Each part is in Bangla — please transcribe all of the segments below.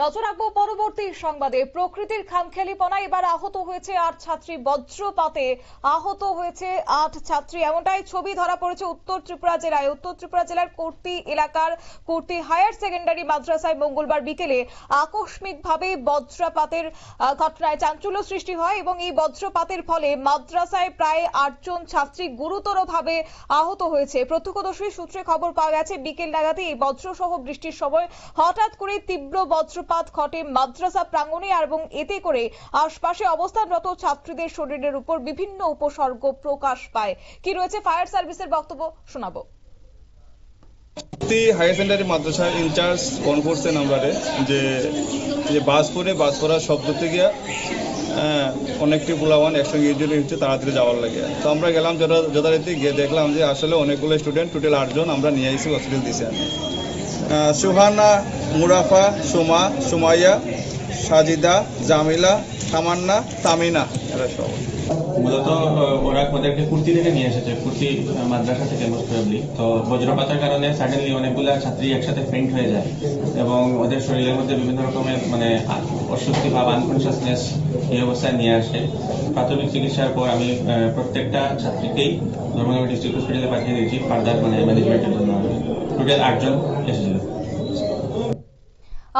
নজর রাখব পরবর্তী সংবাদে। প্রকৃতির খামখেয়ালিপনা, এবার আহত হয়েছে আট ছাত্রী। বজ্রপাতে আহত হয়েছে আট ছাত্রী। এমনটাই ছবি ধরা পড়েছে উত্তর ত্রিপুরা জেলায়। উত্তর ত্রিপুরা জেলার কুর্তি এলাকার কুর্তি হায়ার সেকেন্ডারি মাদ্রাসায় মঙ্গলবার বিকেলে আকস্মিকভাবে বজ্রপাতের ঘটনায় চাঞ্চল্য সৃষ্টি হয় এবং এই বজ্রপাতের ফলে মাদ্রাসায় প্রায় আটজন ছাত্রী গুরুতরভাবে আহত হয়েছে। প্রত্যক্ষদর্শী সূত্রে খবর পাওয়া গেছে, বিকেল নাগাদে এই বজ্রসহ বৃষ্টির সময় হঠাৎ করে তীব্র বজ্রপাত ঘটে মাদ্রাসা প্রাঙ্গণে এবং এতে করে আশপাশে অবস্থানরত ছাত্রীদের শরীরের উপর বিভিন্ন উপসর্গ প্রকাশ পায়। কি রয়েছে ফায়ার সার্ভিসের বক্তব্য? শোনাবো। হায়ার সেকেন্ডারি মাদ্রাসা ইনচার্জ ফোন করছেন আমরারে যে যে বাস করে বাস করার শব্দতে গিয়া হ্যাঁ, অনেকটি পোলাওয়ান একসঙ্গে ইঞ্জুরি হচ্ছে তাড়াতাড়ি যাওয়ার লাগে। তো আমরা গেলাম যথা- যথারীতি গিয়ে দেখলাম যে আসলে অনেকগুলো স্টুডেন্ট টোটাল আটজন আমরা নিয়ে এসেছি হসপিটাল আহ, সুহানা, মুরাফা, সুমা, সুমাইয়া, সাজিদা, জামিলা, তামান্না, তামিনা। এরা সব। মূলত ওরা ওদেরকে কুর্তি থেকে নিয়ে এসেছে। কুর্তি মাদ্রাসা থেকে মোস্ট প্রবাবলি তো বজ্রপাতের কারণে সাডেনলি অনেকগুলো ছাত্রী একসাথে ফেন্ট হয়ে যায়। এবং ওদের শরীরের মধ্যে বিভিন্ন রকমের মানে অস্বস্তি ভাব আনকনসিয়াসনেস এই অবস্থায় নিয়ে আসে। প্রাথমিক চিকিৎসার পর আমি প্রত্যেকটা ছাত্রীকেই ধর্মনগর ডিস্ট্রিক্ট হসপিটালে পাঠিয়ে দিয়েছি, ফার্দার মানে ম্যানেজমেন্টের জন্য। টোটাল আটজন এসেছিল।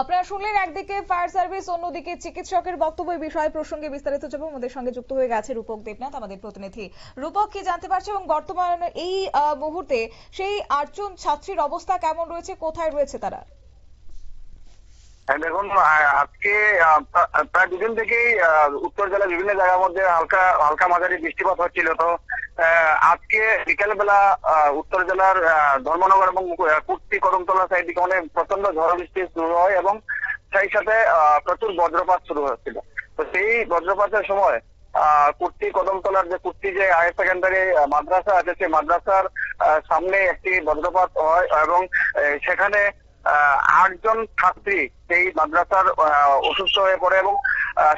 আপনারা শুনলেন একদিকে ফায়ার সার্ভিস অন্যদিকে চিকিৎসকের বক্তব্য এই বিষয় প্রসঙ্গে বিস্তারিত যাব আমাদের সঙ্গে যুক্ত হয়ে গেছে রূপক দেবনাথ আমাদের প্রতিনিধি। রূপক কি জানতে পারছে এবং বর্তমান এই আহ, মুহূর্তে সেই আটজন ছাত্রীর অবস্থা কেমন রয়েছে? কোথায় রয়েছে তারা? হ্যাঁ, দেখুন আহ, আজকে আহ, প্রায় দুদিন থেকেই আহ, উত্তর জেলার বিভিন্ন জায়গার মধ্যে হালকা হালকা মাঝারি বৃষ্টিপাত হচ্ছিল। তো আজকে বিকেলবেলা উত্তর জেলার ধর্মনগর এবং কুর্তি কদমতলা সাইড দিকে অনেক প্রচণ্ড ঝড় বৃষ্টি শুরু হয় এবং সেই সাথে প্রচুর বজ্রপাত শুরু হচ্ছিল তো সেই বজ্রপাতের সময় কুর্তি কদমতলার যে কুর্তি যে হায়ার সেকেন্ডারি মাদ্রাসা আছে, সেই মাদ্রাসার সামনে একটি বজ্রপাত হয় এবং সেখানে আটজন ছাত্রী সেই মাদ্রাসার অসুস্থ হয়ে পড়ে এবং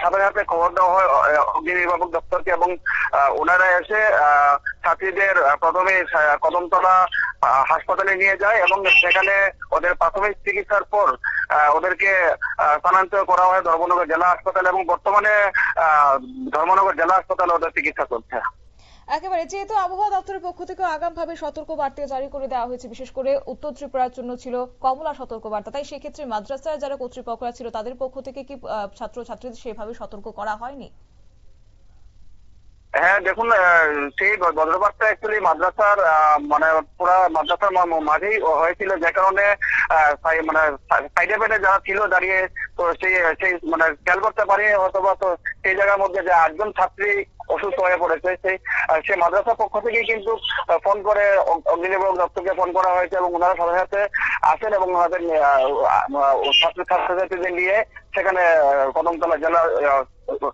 সাথে সাথে খবর দেওয়া হয় অগ্নি নির্বাপক দপ্তরকে এবং ওনারা এসে ছাত্রীদের প্রথমে কদমতলা হাসপাতালে নিয়ে যায় এবং সেখানে ওদের প্রাথমিক চিকিৎসার পর ওদেরকে স্থানান্তর করা হয় ধর্মনগর জেলা হাসপাতালে এবং বর্তমানে ধর্মনগর জেলা হাসপাতালে ওদের চিকিৎসা চলছে। একেবারে, যেহেতু আবহাওয়া দপ্তরের পক্ষ থেকে আগামভাবে সতর্ক বার্তা জারি করে দেওয়া হয়েছে, বিশেষ করে উত্তর ত্রিপুরার জন্য ছিল কমলা সতর্ক বার্তা তাই সেক্ষেত্রে মাদ্রাসার যারা কর্তৃপক্ষরা ছিল, তাদের পক্ষ থেকে কি ছাত্র ছাত্রীদের সেভাবে সতর্ক করা হয়নি? হ্যাঁ দেখুন সেই বজ্রপাতটা অ্যাকচুয়ালি মাদ্রাসার মানে পুরা মাদ্রাসার মাঝেই হয়েছিল, যে কারণে মানে সাইডে পেটে যারা ছিল দাঁড়িয়ে, তো সেই সেই মানে খেয়াল করতে পারি অথবা তো সেই জায়গার মধ্যে যে আটজন ছাত্রী অসুস্থ হয়ে পড়েছে, সেই সেই মাদ্রাসার পক্ষ থেকে কিন্তু ফোন করে অগ- দপ্তরকে ফোন করা হয়েছে এবং ওনারা সাথে সাথে আসেন এবং ওনাদের ছাত্র ছাত্রছাত্রীদের নিয়ে সেখানে কদমতলা জেলা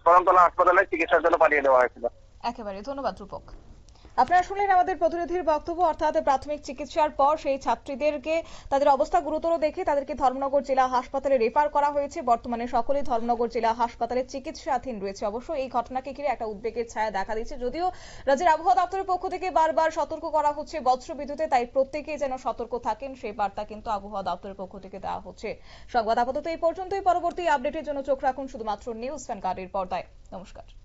কদমতলা হাসপাতালে চিকিৎসার জন্য পাঠিয়ে দেওয়া হয়েছিল। একেবারে ধন্যবাদ, রূপক। আপনারা শুনলেন আমাদের প্রতিনিধির বক্তব্য, অর্থাৎ প্রাথমিক চিকিৎসার পর সেই ছাত্রীদেরকে তাদের অবস্থা গুরুতর দেখে তাদেরকে ধর্মনগর জেলা হাসপাতালে রেফার করা হয়েছে। বর্তমানে সকলেই ধর্মনগর জেলা হাসপাতালে চিকিৎসাধীন রয়েছে। অবশ্য এই ঘটনাকে ঘিরে একটা উদ্বেগের ছায়া দেখা দিচ্ছে। যদিও রাজ্যের আবহাওয়া দপ্তরের পক্ষ থেকে বারবার সতর্ক করা হচ্ছে বজ্র বিদ্যুতে তাই প্রত্যেকেই যেন সতর্ক থাকেন, সেই বার্তা কিন্তু আবহাওয়া দপ্তরের পক্ষ থেকে দেওয়া হচ্ছে। সংবাদ আপাতত এই পর্যন্তই। পরবর্তী আপডেটের জন্য চোখ রাখুন শুধুমাত্র নিউজ ফ্যান কার্ডের পর্দায়। নমস্কার।